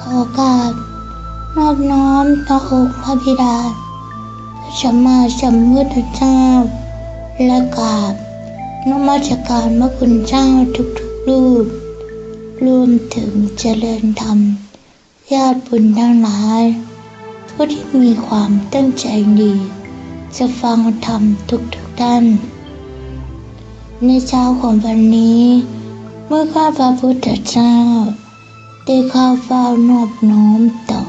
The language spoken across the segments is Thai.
ขอกาบนอบน้อมต่อองค์พระบิดาพระสัมมาสัมพุทธเจ้า และกราบนมัสการพระคุณเจ้าทุกๆรูป รวมถึงเจริญธรรม ญาติบุญทั้งหลาย ผู้ที่มีความตั้งใจดี จะฟังธรรมทุกๆท่าน ในเช้าของวันนี้ เมื่อข้าพระพุทธเจ้า ได้เข้าเฝ้านอบน้อมต่อ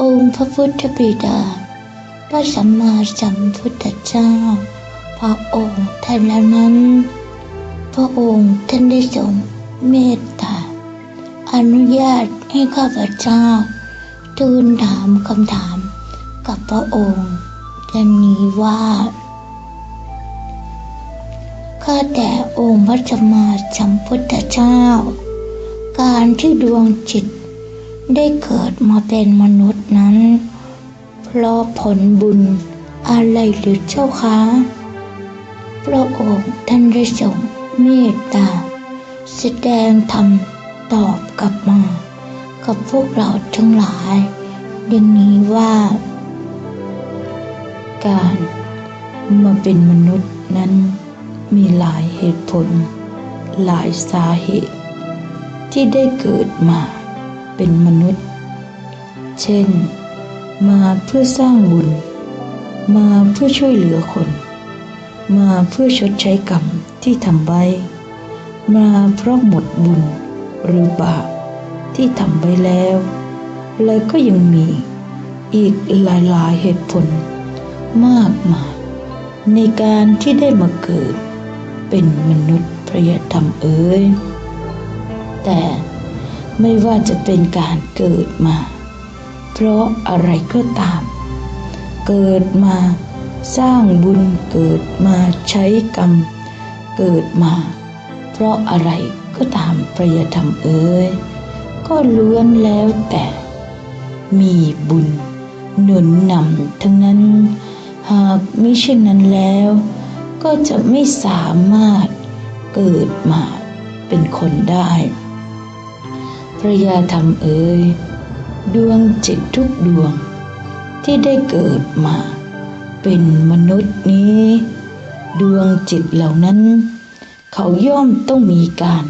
องค์พระพุทธบิดา พระสัมมาสัมพุทธเจ้า พระองค์ท่านแล้วนั้น พระองค์ท่านได้ทรงเมตตา อนุญาตให้ข้าพเจ้า ทูลถามคำถามกับพระองค์ดังนี้ว่าข้าแต่องค์พระสัมมาสัมพุทธเจ้า การที่ดวงจิต ได้เกิดมาเป็นมนุษย์นั้น เพราะผลบุญอะไรหรือเจ้าคะพระองค์ท่านได้ทรงเมตตา แสดงธรรมตอบกลับมา กับพวกเราทั้งหลายดังนี้ว่า การมาเป็นมนุษย์นั้นมีหลายเหตุผล หลายสาเหตุ ที่ได้เกิดมาเป็นมนุษย์ เช่น มาเพื่อสร้างบุญ มาเพื่อช่วยเหลือคน มาเพื่อชดใช้กรรมที่ทำไว้ มาเพราะหมดบุญหรือบาปที่ทำไว้แล้ว แล้วก็ยังมีอีกหลายๆเหตุผลมากมายในการที่ได้มาเกิดเป็นมนุษย์พระยธรรมเอ๋ย แต่ไม่ว่าจะเป็นการเกิดมา เพราะอะไรก็ตาม เกิดมาสร้างบุญเกิดมาใช้กรรม เกิดมา เพราะอะไรก็ตามพระยธรรมเอ๋ยก็ล้วนแล้วแต่ มีบุญ หนุนนำทั้งนั้น หากมิเช่นนั้นแล้ว ก็จะไม่สามารถเกิดมาเป็นคนได้ พระยาธรรมเอ๋ยดวงจิตทุกดวง ที่ได้เกิดมา เป็นมนุษย์นี้ ดวงจิตเหล่านั้น เขาย่อมต้องมีการ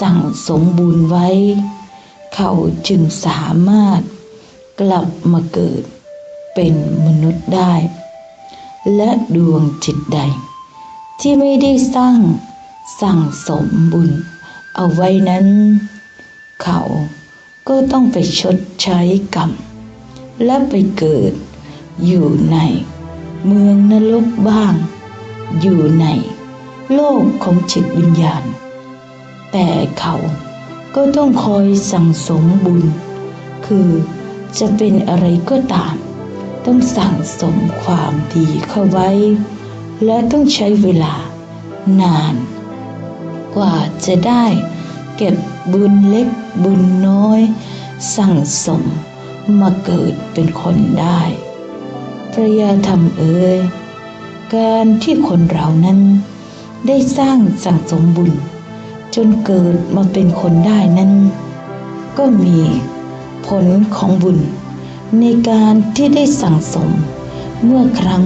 สั่งสมบุญไว้ เขาจึงสามารถกลับมาเกิด เป็นมนุษย์ได้ และดวงจิตใด ที่ไม่ได้สร้างสั่งสมบุญเอาไว้นั้น เขาก็ต้องไปชดใช้กรรม และไปเกิดอยู่ในเมืองนรกบ้าง อยู่ในโลกของจิตวิญญาณ แต่เขาก็ต้องคอยสั่งสมบุญ คือจะเป็นอะไรก็ตาม ต้องสั่งสมความดีเข้าไว้ และต้องใช้เวลานาน กว่าจะได้ เก็บบุญเล็กบุญน้อย สั่งสมมาเกิดเป็นคนได้พระยาธรรมเอ๋ยการที่คนเรานั้น ได้สร้างสั่งสมบุญ จนเกิดมาเป็นคนได้นั้น ก็มีผลของบุญ ในการที่ได้สั่งสม เมื่อครั้ง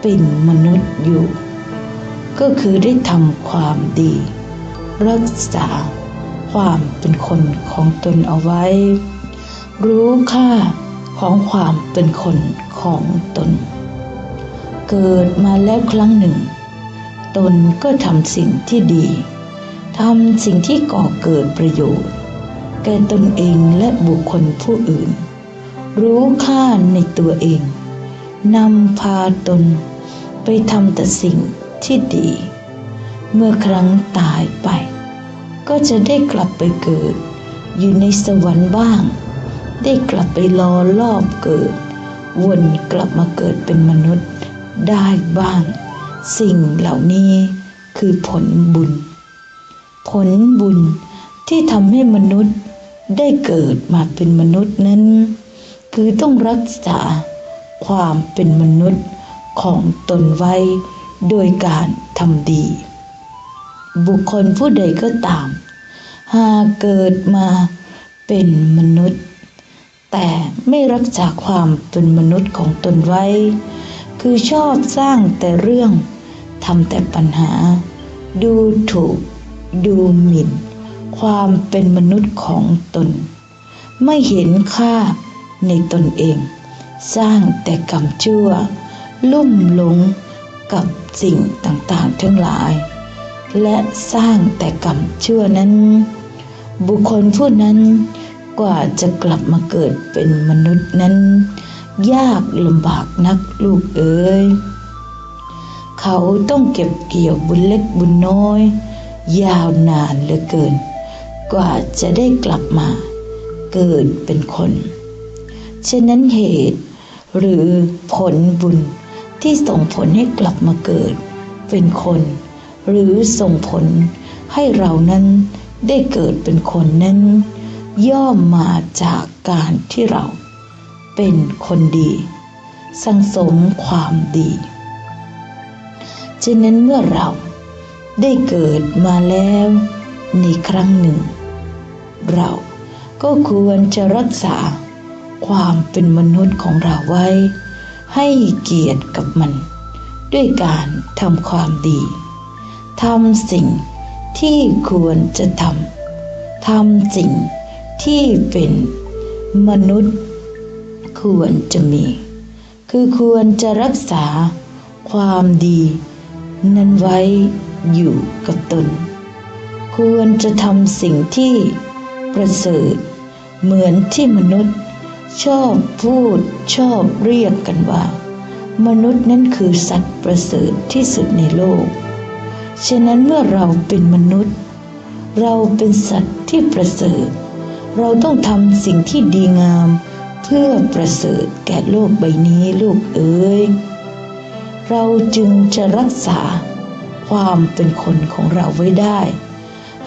เป็นมนุษย์อยู่ ก็คือได้ทำความดี รักษา ความเป็นคนของตนเอาไว้ รู้ค่าของความเป็นคนของตน เกิดมาแล้วครั้งหนึ่ง ตนก็ทำสิ่งที่ดีทำสิ่งที่ก่อเกิดประโยชน์ แก่ตนเองและบุคคลผู้อื่น รู้ค่าในตัวเองนำพาตนไปทำแต่สิ่งที่ดี เมื่อครั้งตายไป ก็จะได้กลับไปเกิด อยู่ในสวรรค์บ้าง ได้กลับไปรอรอบเกิด วนกลับมาเกิดเป็นมนุษย์ได้บ้าง สิ่งเหล่านี้คือผลบุญ ผลบุญที่ทำให้มนุษย์ได้เกิดมาเป็นมนุษย์นั้น คือต้องรักษาความเป็นมนุษย์ของตนไว้ โดยการทำดี บุคคลผู้ใดก็ตาม หากเกิดมาเป็นมนุษย์ แต่ไม่รักษาความเป็นมนุษย์ของตนไว้ คือชอบสร้างแต่เรื่องทำแต่ปัญหา ดูถูก ดูหมิ่น ความเป็นมนุษย์ของตน ไม่เห็นค่าในตนเอง สร้างแต่กรรมชั่ว ลุ่มหลงกับสิ่งต่างๆทั้งหลาย และสร้างแต่กรรมชั่วนั้น บุคคลผู้นั้นกว่าจะกลับมาเกิดเป็นมนุษย์นั้น ยากลำบากนักลูกเอ๋ยเขาต้องเก็บเกี่ยวบุญเล็กบุญน้อย ยาวนานเหลือเกิน กว่าจะได้กลับมาเกิดเป็นคนฉะนั้นเหตุหรือผลบุญที่ส่งผลให้กลับมาเกิดเป็นคน หรือส่งผลให้เรานั้นได้เกิดเป็นคนนั้น ย่อมมาจากการที่เราเป็นคนดีสังสมความดีฉะนั้นเมื่อเราได้เกิดมาแล้วในครั้งหนึ่ง เราก็ควรจะรักษาความเป็นมนุษย์ของเราไว้ ให้เกียรติกับมัน ด้วยการทำความดี ทำสิ่งที่ควรจะทำ ทำสิ่งที่เป็นมนุษย์ควรจะมี คือควรจะรักษาความดี นั้นไว้อยู่กับตน ควรจะทำสิ่งที่ประเสริฐเหมือนที่มนุษย์ชอบพูดชอบเรียกกันว่า มนุษย์นั้นคือสัตว์ประเสริฐที่สุดในโลก ฉะนั้นเมื่อเราเป็นมนุษย์ เราเป็นสัตว์ที่ประเสริฐ เราต้องทำสิ่งที่ดีงาม เพื่อประเสริฐแก่โลกใบนี้ลูกเอ๋ยเราจึงจะรักษาความเป็นคนของเราไว้ได้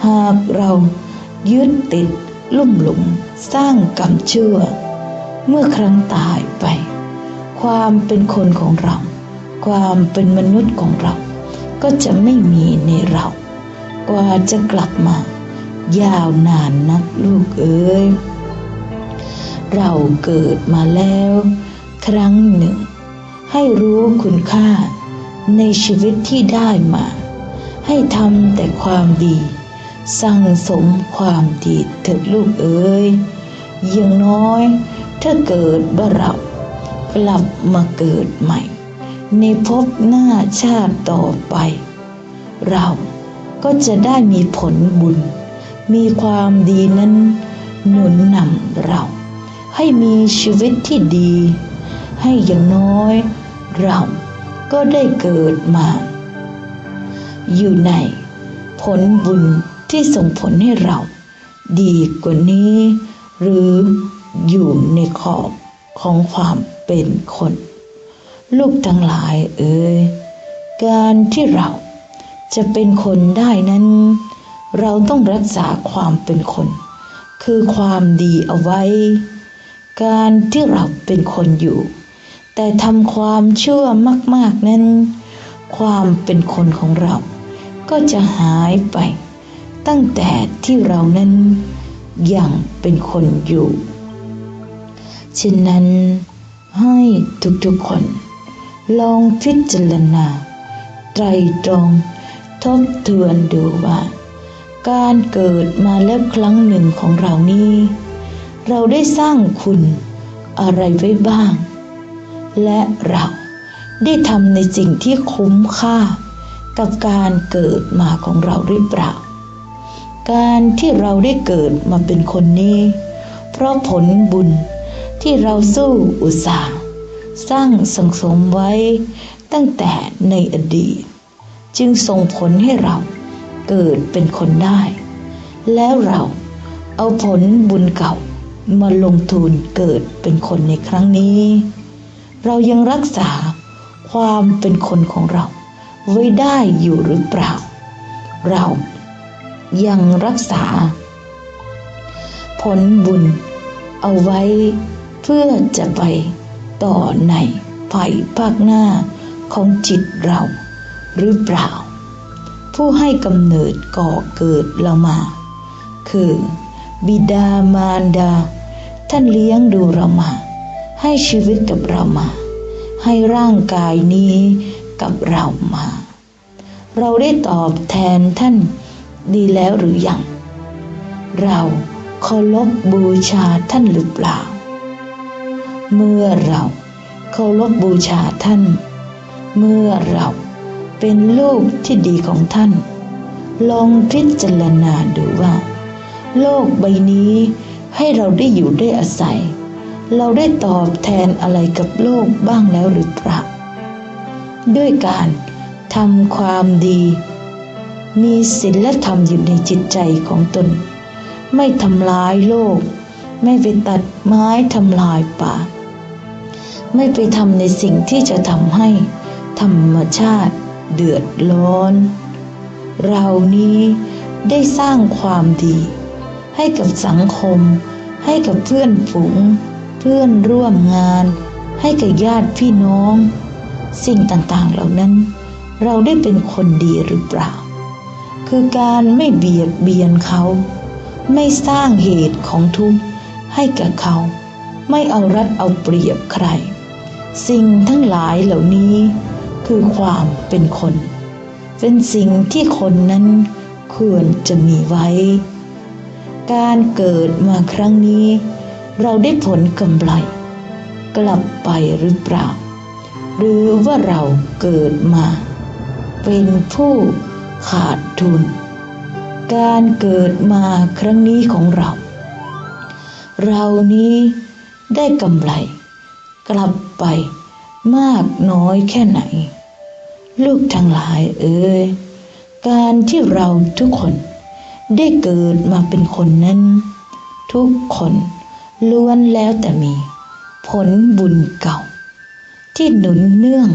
หากเรายึดติดลุ่มหลงสร้างกรรมชั่ว เมื่อครั้งตายไป ความเป็นคนของเรา ความเป็นมนุษย์ของเรา ก็จะไม่มีในเรา กว่าจะกลับมา ยาวนานนักลูกเอ๋ยเราเกิดมาแล้ว ครั้งหนึ่ง ให้รู้คุณค่าในชีวิตที่ได้มา ให้ทำแต่ความดีสั่งสมความดีเถิดลูกเอ๋ยอย่างน้อย ถ้าเกิดว่าเรากลับมาเกิดใหม่ ในภพหน้าชาติต่อไป เราก็จะได้มีผลบุญ มีความดีนั้น หนุนนำเรา ให้มีชีวิตที่ดี ให้อย่างน้อย เราก็ได้เกิดมา อยู่ในผลบุญที่ส่งผลให้เรา ดีกว่านี้ หรืออยู่ในขอบของความเป็นคน ลูกทั้งหลายเอ่ยการที่เราจะเป็นคนได้นั้น เราต้องรักษาความเป็นคน คือความดีเอาไว้ การที่เราเป็นคนอยู่ แต่ทำความชั่วมาก ๆนั้น ความเป็นคนของเรา ก็จะหายไป ตั้งแต่ที่เรานั้นยังเป็นคนอยู่ฉะนั้นให้ทุกๆคน ลองพิจารณาไตรตรองทบทวนดูว่า การเกิดมาแล้วครั้งหนึ่งของเรานี้ เราได้สร้างคุณอะไรไว้บ้าง และเราได้ทำในสิ่งที่คุ้มค่า กับการเกิดมาของเราหรือเปล่า การที่เราได้เกิดมาเป็นคนนี้ เพราะผลบุญที่เราสู้อุตสาห์ สร้างสังสมไว้ตั้งแต่ในอดีต จึงส่งผลให้เราเกิดเป็นคนได้ แล้วเราเอาผลบุญเก่ามาลงทุนเกิดเป็นคนในครั้งนี้ เรายังรักษาความเป็นคนของเรา ไว้ได้อยู่หรือเปล่า เรายังรักษา ผลบุญเอาไว้เพื่อจะไป ต่อในภายภาคหน้าของจิตเราหรือเปล่า ผู้ให้กำเนิดก่อเกิดเรามา คือ บิดามารดา ท่านเลี้ยงดูเรามา ให้ชีวิตกับเรามา ให้ร่างกายนี้กับเรามา เราได้ตอบแทนท่านดีแล้วหรือยัง เราเคารพบูชาท่านหรือเปล่า เมื่อเราเคารพบูชาท่าน เมื่อเราเป็นลูกที่ดีของท่าน ลองพิจารณาดูว่า โลกใบนี้ให้เราได้อยู่ได้อาศัย เราได้ตอบแทนอะไรกับโลกบ้างแล้วหรือเปล่าด้วยการทำความดี มีศีลธรรมอยู่ในจิตใจของตน ไม่ทำลายโลก ไม่ไปตัดไม้ทำลายป่า ไม่ไปทำในสิ่งที่จะทำให้ธรรมชาติเดือดร้อน เรานี้ได้สร้างความดี ให้กับสังคม ให้กับเพื่อนฝูง เพื่อนร่วมงาน ให้กับญาติพี่น้อง สิ่งต่างๆเหล่านั้น เราได้เป็นคนดีหรือเปล่า คือการไม่เบียดเบียนเขา ไม่สร้างเหตุของทุกข์ให้กับเขา ไม่เอารัดเอาเปรียบใคร สิ่งทั้งหลายเหล่านี้คือความเป็นคน เป็นสิ่งที่คนนั้นควรจะมีไว้ การเกิดมาครั้งนี้ เราได้ผลกำไร กลับไปหรือเปล่า หรือว่าเราเกิดมา เป็นผู้ขาดทุน การเกิดมาครั้งนี้ของเรา เรานี้ได้กำไร กลับ ไป มากน้อยแค่ไหน ลูกทั้งหลายเอ่ยการที่เราทุกคนได้เกิดมาเป็นคนนั้น ทุกคนล้วนแล้วแต่มี ผลบุญเก่า ที่หนุนเนื่อง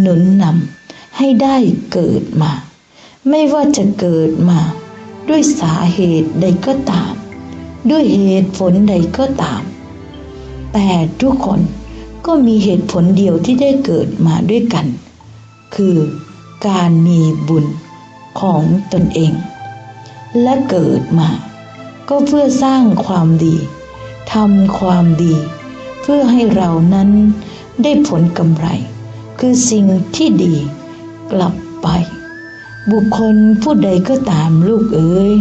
หนุนนำให้ได้เกิดมา ไม่ว่าจะเกิดมา ด้วยสาเหตุใดก็ตาม ด้วยเหตุผลใดก็ตาม แต่ทุกคน ก็มีเหตุผลเดียวที่ได้เกิดมาด้วยกัน คือการมีบุญของตนเอง และเกิดมา ก็เพื่อสร้างความดีทำความดี เพื่อให้เรานั้นได้ผลกำไร คือสิ่งที่ดีกลับไป บุคคลผู้ใดก็ตามลูกเอ๋ย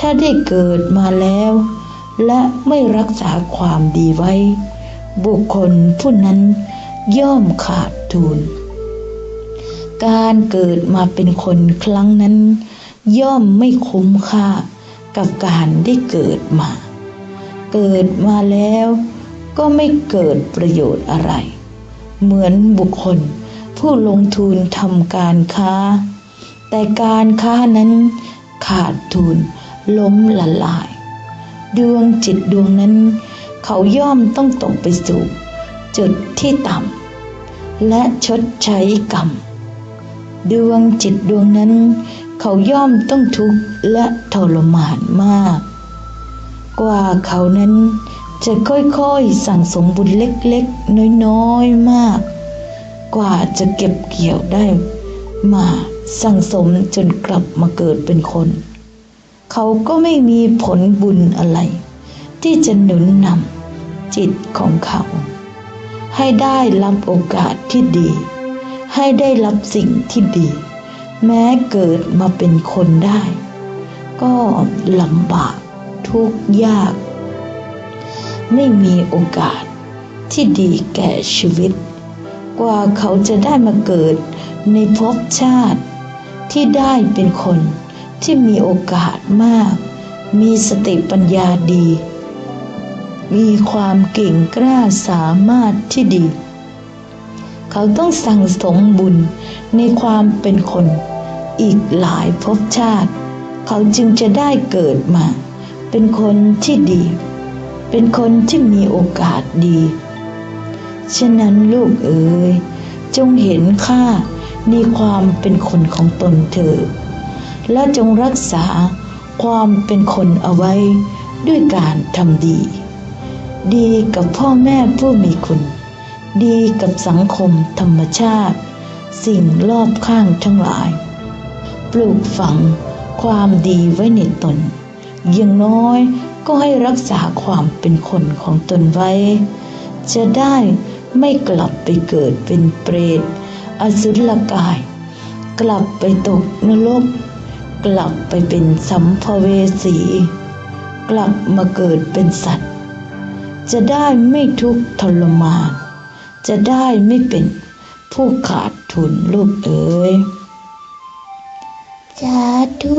ถ้าได้เกิดมาแล้ว และไม่รักษาความดีไว้ บุคคลผู้นั้นย่อมขาดทุน การเกิดมาเป็นคนครั้งนั้น ย่อมไม่คุ้มค่ากับการได้เกิดมา เกิดมาแล้วก็ไม่เกิดประโยชน์อะไร เหมือนบุคคลผู้ลงทุนทำการค้า แต่การค้านั้นขาดทุนล้มละลาย ดวงจิตดวงนั้น เขาย่อมต้องตกไปสู่ จุดที่ต่ำและชดใช้กรรม ดวงจิตดวงนั้น เขาย่อมต้องทุกข์และทรมานมาก กว่าเขานั้นจะค่อยๆสั่งสมบุญเล็กๆ น้อยๆมาก กว่าจะเก็บเกี่ยวได้ มาสั่งสมจนกลับมาเกิดเป็นคน เขาก็ไม่มีผลบุญอะไร ที่จะหนุนนำ จิตของเขา ให้ได้รับโอกาสที่ดี ให้ได้รับสิ่งที่ดี แม้เกิดมาเป็นคนได้ ก็ลำบากทุกข์ยาก ไม่มีโอกาสที่ดีแก่ชีวิต กว่าเขาจะได้มาเกิดในภพชาติ ที่ได้เป็นคนที่มีโอกาสมาก มีสติปัญญาดี มีความเก่งกล้าสามารถที่ดี เขาต้องสั่งสมบุญในความเป็นคนอีกหลายภพชาติ เขาจึงจะได้เกิดมา เป็นคนที่ดี เป็นคนที่มีโอกาสดี ฉะนั้นลูกเอ๋ยจงเห็นค่าในความเป็นคนของตนเถิดและจงรักษาความเป็นคนเอาไว้ด้วยการทำดี ดีกับพ่อแม่ผู้มีคุณ ดีกับสังคมธรรมชาติ สิ่งรอบข้างทั้งหลาย ปลูกฝังความดีไว้ในตน อย่างน้อยก็ให้รักษาความเป็นคนของตนไว้ จะได้ไม่กลับไปเกิดเป็นเปรต อสุรกาย กลับไปตกนรก กลับไปเป็นสัมภเวสี กลับมาเกิดเป็นสัตว์ จะได้ไม่ทุกข์ทรมาน จะได้ไม่เป็นผู้ขาดทุนลูกเอ๋ยสาธุ